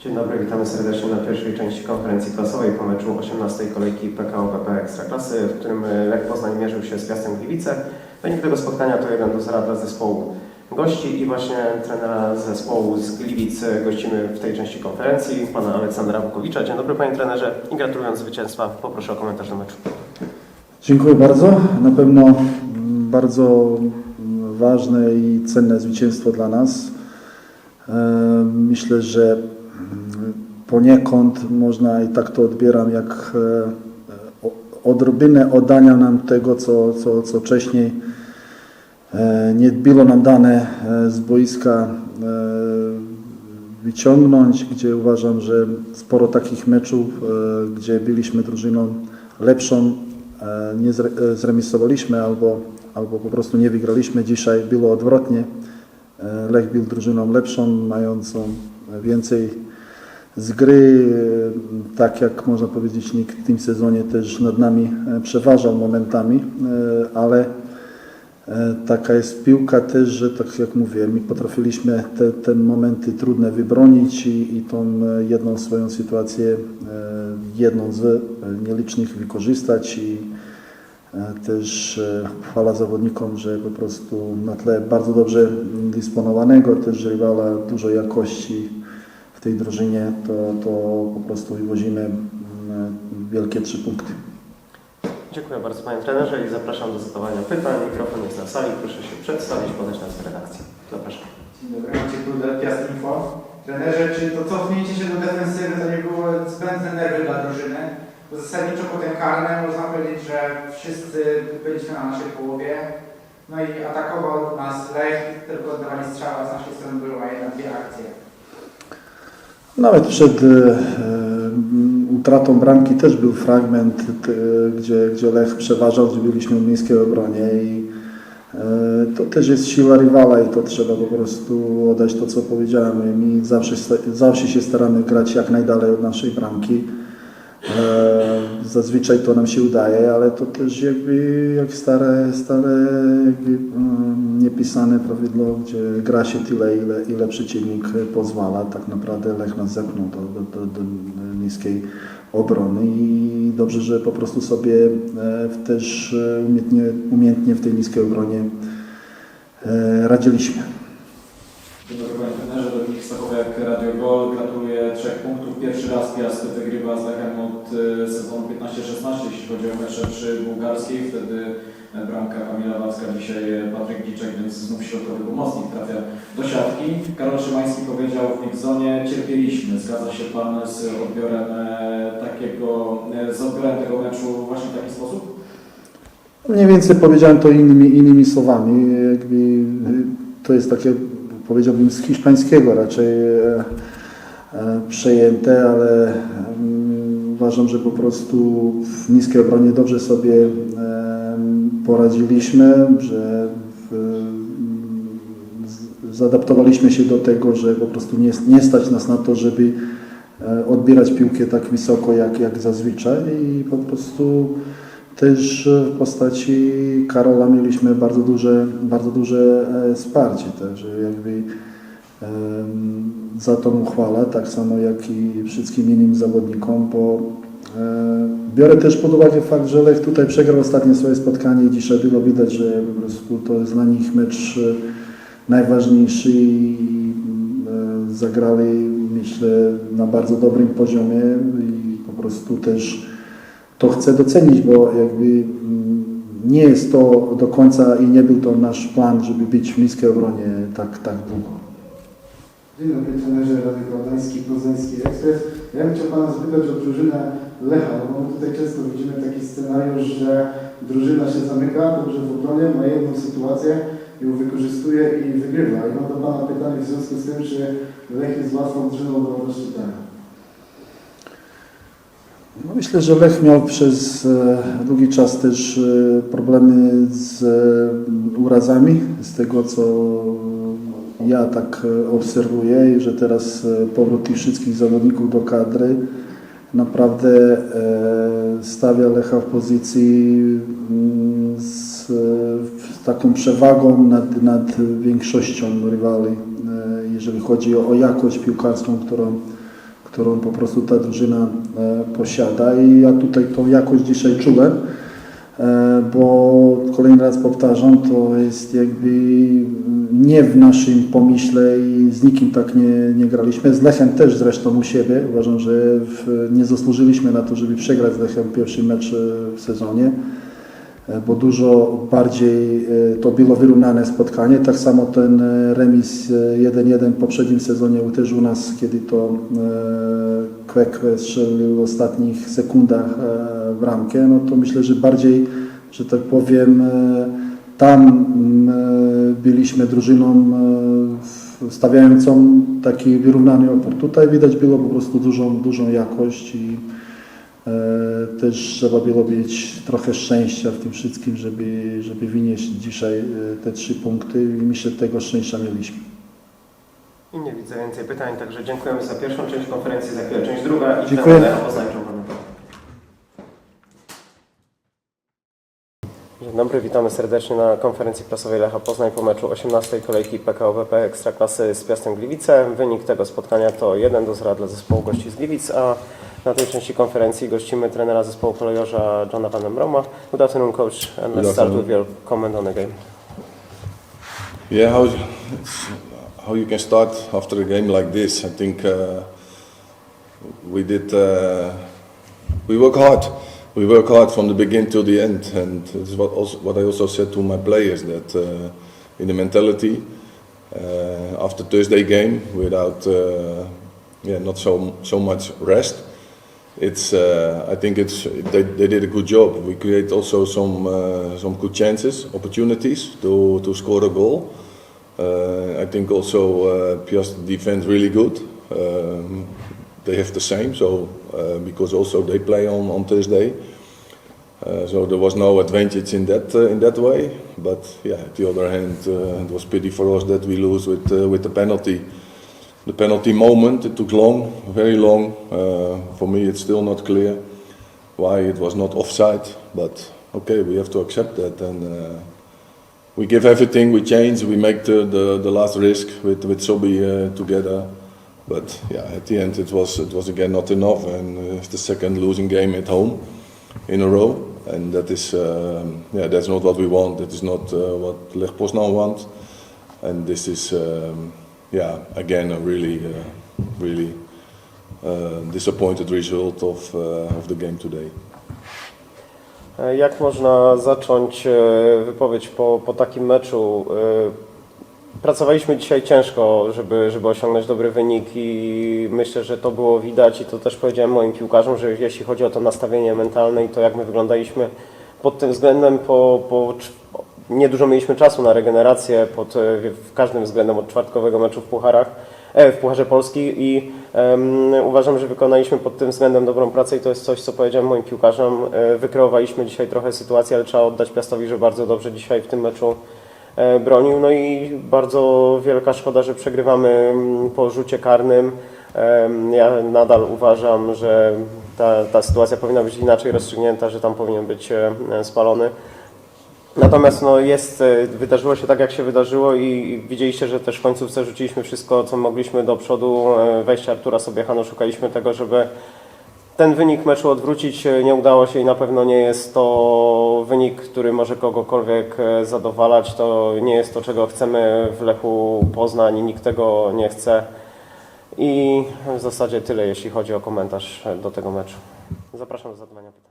Dzień dobry, witamy serdecznie na pierwszej części konferencji prasowej po meczu 18 kolejki PKO BP Ekstraklasy, w którym Lech Poznań mierzył się z Piastem Gliwice. Wynik tego spotkania to 1 do 0 dla zespołu gości i właśnie trenera zespołu z Gliwic gościmy w tej części konferencji, pana Aleksandra Wukowicza. Dzień dobry panie trenerze i gratulując zwycięstwa poproszę o komentarz do meczu. Dziękuję bardzo. Na pewno mm, bardzo mm, ważne i cenne zwycięstwo dla nas. E, Myślę, że poniekąd można i tak to odbieram, jak e, odrobinę oddania nam tego, co, co, co wcześniej e, nie było nam dane e, z boiska wyciągnąć, gdzie uważam, że sporo takich meczów, gdzie byliśmy drużyną lepszą, nie zre- zremisowaliśmy albo, albo po prostu nie wygraliśmy. Dzisiaj było odwrotnie. Lech był drużyną lepszą, mającą więcej z gry. E, Tak jak można powiedzieć, nikt w tym sezonie też nad nami e, przeważał momentami, e, ale Taka jest piłka też, że tak jak mówię, my potrafiliśmy te, te momenty trudne wybronić i, i tą jedną swoją sytuację, jedną z nielicznych wykorzystać i też chwała zawodnikom, że po prostu na tle bardzo dobrze dysponowanego, też rywala dużo jakości w tej drużynie, to, to po prostu wywozimy mm, wielkie trzy punkty. Dziękuję bardzo panie trenerze i zapraszam do zadawania pytań. Mikrofon jest na sali, proszę się przedstawić, podać nazwę redakcji. Zapraszam. Dzień dobry, Maciek Kudel, Piast Info. Trenerze, czy to cofnięcie się do defensywy to nie było zbędne nerwy dla drużyny? Bo zasadniczo po tym karnym można powiedzieć, że wszyscy byliśmy na naszej połowie. No i atakował nas Lech, tylko oddawanie strzała z naszej strony była jedna, dwie akcje. Nawet przed e, utratą bramki też był fragment, t, gdzie, gdzie Lech przeważał, gdzie byliśmy w miejskiej obronie i e, to też jest siła rywala i to trzeba po prostu oddać to, co powiedziałem. My zawsze, zawsze się staramy grać jak najdalej od naszej bramki. E, Zazwyczaj to nam się udaje, ale to też jakby jak stare, stare jakby, mm, niepisane prawidło, gdzie gra się tyle, ile, ile przeciwnik pozwala. Tak naprawdę Lech nas zepnął do, do, do, niskiej obrony i dobrze, że po prostu sobie e, też e, umiejętnie, umiejętnie w tej niskiej obronie radziliśmy. Dzień dobry Panie Trenerze, Dominik Stachowiak, Radio Gol. Gratuluję trzech punktów. Pierwszy raz Piast wygrywa z Lechem od e, sezonu 15-16, jeśli chodzi o mecze przy bułgarskiej. Wtedy e, bramka Kamila Wacka, dzisiaj e, Patryk Giczek, więc znów środkowy pomocnik trafia do siatki. Karol Szymański powiedział w Mixzonie, cierpieliśmy. Zgadza się Pan z odbiorem e, takiego, z odbiorem tego meczu właśnie w taki sposób? Mniej więcej powiedziałem to innymi, innymi słowami. Jakby, to jest takie, powiedziałbym, z hiszpańskiego raczej przejęte, ale mm, uważam, że po prostu w niskiej obronie dobrze sobie poradziliśmy, że w, z- zaadaptowaliśmy się do tego, że po prostu nie, nie stać nas na to, żeby e, odbierać piłkę tak wysoko jak, jak zazwyczaj. I po prostu też w postaci Karola mieliśmy bardzo duże, bardzo duże e, wsparcie, także jakby za to mu chwalę, tak samo jak i wszystkim innym zawodnikom, bo e, biorę też pod uwagę fakt, że Lech tutaj przegrał ostatnie swoje spotkanie i dzisiaj było widać, że po prostu to jest dla nich mecz e, najważniejszy i e, zagrali myślę na bardzo dobrym poziomie i po prostu też to chcę docenić, bo jakby mm, nie jest to do końca i nie był to nasz plan, żeby być w niskiej obronie tak, tak długo. Dzień dobry, trenerze Rady Gdański, Poznański Ekspres. Ja bym chciał Pana zapytać o drużynę Lecha, bo my tutaj często widzimy taki scenariusz, że drużyna się zamyka, dobrze w obronie, ma jedną sytuację, ją wykorzystuje i wygrywa. I mam do Pana pytanie w związku z tym, czy Lech jest łatwą drużyną do rozczytania. No myślę, że Lech miał przez e, długi czas też e, problemy z e, urazami, z tego co ja tak e, obserwuję że teraz e, powrót tych wszystkich zawodników do kadry naprawdę e, stawia Lecha w pozycji mm, z, taką przewagą nad, nad większością rywali, jeżeli chodzi o, jakość piłkarską, którą którą po prostu ta drużyna posiada. I ja tutaj tą jakość dzisiaj czułem, bo kolejny raz powtarzam, to jest jakby nie w naszym pomyśle i z nikim tak nie, nie graliśmy. Z Lechem też zresztą u siebie. Uważam, że w, nie zasłużyliśmy na to, żeby przegrać z Lechem pierwszy mecz e, w sezonie e, bo dużo bardziej e, to było wyrównane spotkanie. Tak samo ten e, remis e, 1-1 w poprzednim sezonie uderzył nas, kiedy to e, Kwek strzelił w ostatnich sekundach e, w ramkę. No to myślę, że bardziej, że tak powiem, e, tam mm, e, byliśmy drużyną e, stawiającą taki wyrównany opór. Tutaj widać było po prostu dużą, dużą jakość i E, Też trzeba było mieć trochę szczęścia w tym wszystkim, żeby, żeby wynieść dzisiaj e, te trzy punkty i myślę, że tego szczęścia mieliśmy. I nie widzę więcej pytań, także dziękujemy za pierwszą część konferencji, za chwilę część druga i Dziękuję. trener Lecha Poznań Czerwony. Dzień dobry, witamy serdecznie na konferencji prasowej Lecha Poznań po meczu 18 kolejki PKO BP Ekstraklasy z Piastem Gliwice. Wynik tego spotkania to 1 do 0 dla zespołu gości z Gliwic, a na tej części konferencji gościmy trenera zespołu kolejorza Johna Van Embroma. Good afternoon coach and let's start with your comment on the game. Yeah, how, how you can start after a game like this? I think uh, we did. Uh, we work hard. We work hard from the beginning till the end, and it's what, also, what I also said to my players that uh, in the mentality uh, after Thursday game without uh, yeah not so so much rest. It's uh, I think it's they, they did a good job. We create also some uh, some good chances, opportunities to to score a goal. Uh, I think also uh, Piast defends really good. Um, they have the same, so uh, because also they play on on Thursday. Uh, so there was no advantage in that uh, in that way. But yeah, at the other hand, it was pity for us that we lose with with the penalty. The penalty moment it took long, very long. Uh, for me, it's still not clear why it was not offside. But okay, we have to accept that and. Uh, we give everything, we change, we make the, the, the last risk with, with Sobi uh, together. But yeah, at the end it was, it was again not enough and uh, it's the second losing game at home in a row. And that is, um, yeah, that's not what we want. That is not uh, what Lech Poznan wants. And this is, um, yeah, again a really, uh, really uh, disappointed result of, uh, of the game today. E, Jak można zacząć e, wypowiedź po, po takim meczu? E, Pracowaliśmy dzisiaj ciężko, żeby, żeby osiągnąć dobry wynik i myślę, że to było widać i to też powiedziałem moim piłkarzom, że jeśli chodzi o to nastawienie mentalne i to jak my wyglądaliśmy pod tym względem, po, po niedużo mieliśmy czasu na regenerację pod e, w każdym względem od czwartkowego meczu w pucharach, e, w Pucharze Polski i em, uważam, że wykonaliśmy pod tym względem dobrą pracę i to jest coś, co powiedziałem moim piłkarzom. E, wykreowaliśmy dzisiaj trochę sytuację, ale trzeba oddać Piastowi, że bardzo dobrze dzisiaj w tym meczu bronił. No i bardzo wielka szkoda, że przegrywamy mm, po rzucie karnym. Ja nadal uważam, że ta, ta sytuacja powinna być inaczej rozstrzygnięta, że tam powinien być spalony. Natomiast no jest, e, wydarzyło się tak, jak się wydarzyło i widzieliście, że też w końcówce rzuciliśmy wszystko, co mogliśmy do przodu. E, Wejścia Artura Sobiecha, no szukaliśmy tego, żeby ten wynik meczu odwrócić. E, Nie udało się i na pewno nie jest to wynik, który może kogokolwiek zadowalać. To nie jest to, czego chcemy w Lechu Poznań i nikt tego nie chce. I w zasadzie tyle, jeśli chodzi o komentarz do tego meczu. Zapraszam do zadawania pytań.